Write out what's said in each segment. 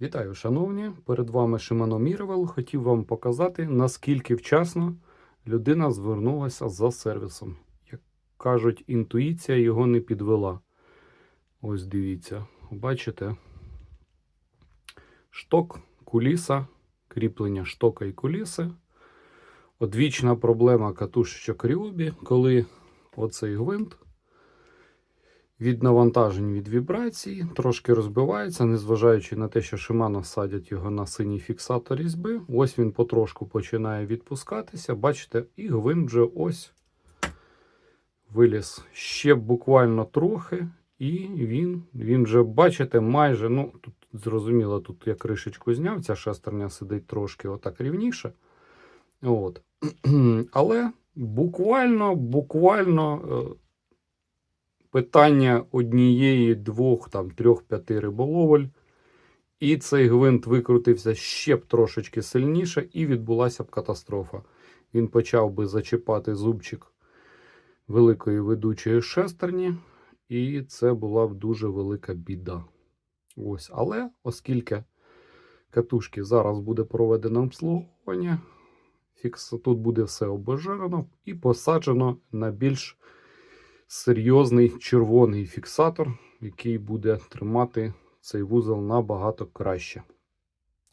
Вітаю, шановні! Перед вами Shimano Miravel. Хотів вам показати, наскільки вчасно людина звернулася за сервісом. Як кажуть, інтуїція його не підвела. Ось дивіться, бачите? Шток, куліса, кріплення штока і куліси. Одвічна проблема катушечок Ryobi, коли оцей гвинт від навантажень від вібрації трошки розбивається, незважаючи на те, що Shimano садять його на синій фіксатор різьби. Ось він потрошку починає відпускатися. Бачите, і гвинт вже ось виліз ще буквально трохи, і він, він вже, бачите, майже, ну, тут зрозуміло, тут я кришечку зняв, ця шестерня сидить трошки отак рівніше. От. Але буквально, буквально. Питання однієї, двох, там, трьох, п'яти риболовель. І цей гвинт викрутився ще б трошечки сильніше, і відбулася б катастрофа. Він почав би зачіпати зубчик великої ведучої шестерні, і це була б дуже велика біда. Ось. Але оскільки катушки зараз буде проведено обслуговування, фікс... тут буде все обезжирено і посаджено на більш серйозний червоний фіксатор, який буде тримати цей вузол набагато краще.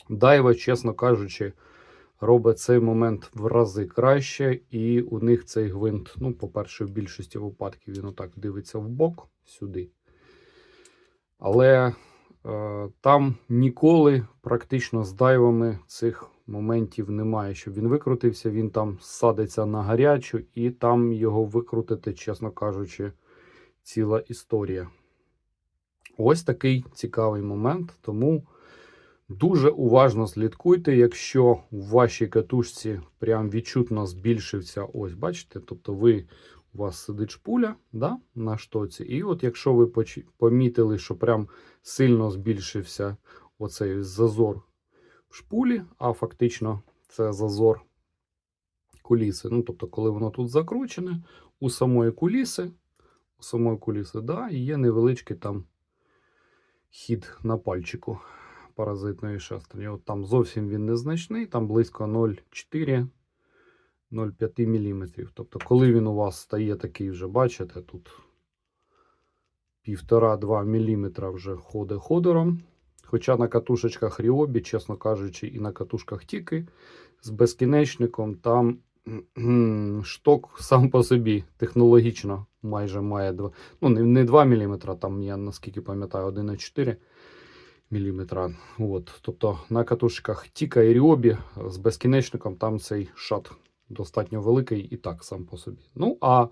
Дайва, чесно кажучи, робить цей момент в рази краще, і у них цей гвинт, ну, по-перше, в більшості випадків він отак дивиться в бок сюди. Але е, там ніколи практично з дайвами цих моментів немає, щоб він викрутився, він там садиться на гарячу, і там його викрутити, чесно кажучи, ціла історія. Ось такий цікавий момент. Тому дуже уважно слідкуйте, якщо в вашій катушці прям відчутно збільшився, ось, бачите, тобто ви. У вас сидить шпуля да, на штоці, і от якщо ви помітили, що прям сильно збільшився оцей зазор шпулі, а фактично це зазор куліси. Ну, тобто, коли воно тут закручене, у самої куліси, у самої куліси, да, є невеличкий там хід на пальчику паразитної шестерні. От там зовсім він незначний, там близько 0,4 0,5 мм. Тобто, коли він у вас стає такий вже, бачите, тут 1,5-2 мм вже ходить ходором. Хоча на катушечках Ryobi, чесно кажучи, і на катушках Тіки з безкінечником там шток сам по собі технологічно майже має 2, ну не, не 2 мм, там я наскільки пам'ятаю 1,4 мм. От, тобто на катушках Тіка і Ryobi з безкінечником там цей шат достатньо великий і так сам по собі. Ну а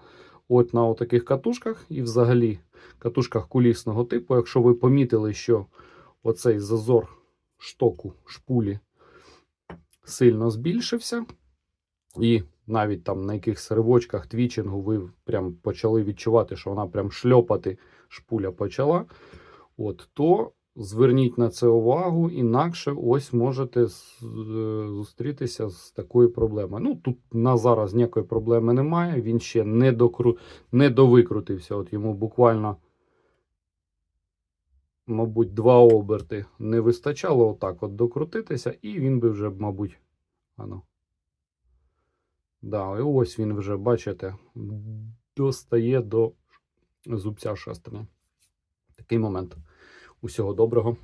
от на таких катушках і взагалі катушках кулісного типу, якщо ви помітили, що оцей зазор штоку шпулі сильно збільшився, і навіть там на якихось ривочках твічингу ви прям почали відчувати, що вона прям шльопати шпуля почала, от, то зверніть на це увагу, інакше ось можете зустрітися з такою проблемою. Ну, тут на зараз ніякої проблеми немає, він ще не, докру... не довикрутився, от йому буквально мабуть, два оберти не вистачало отак от докрутитися, і він би вже, мабуть, ано. Да, і ось він вже, бачите, достає до зубця шестерня. Такий момент. Усього доброго.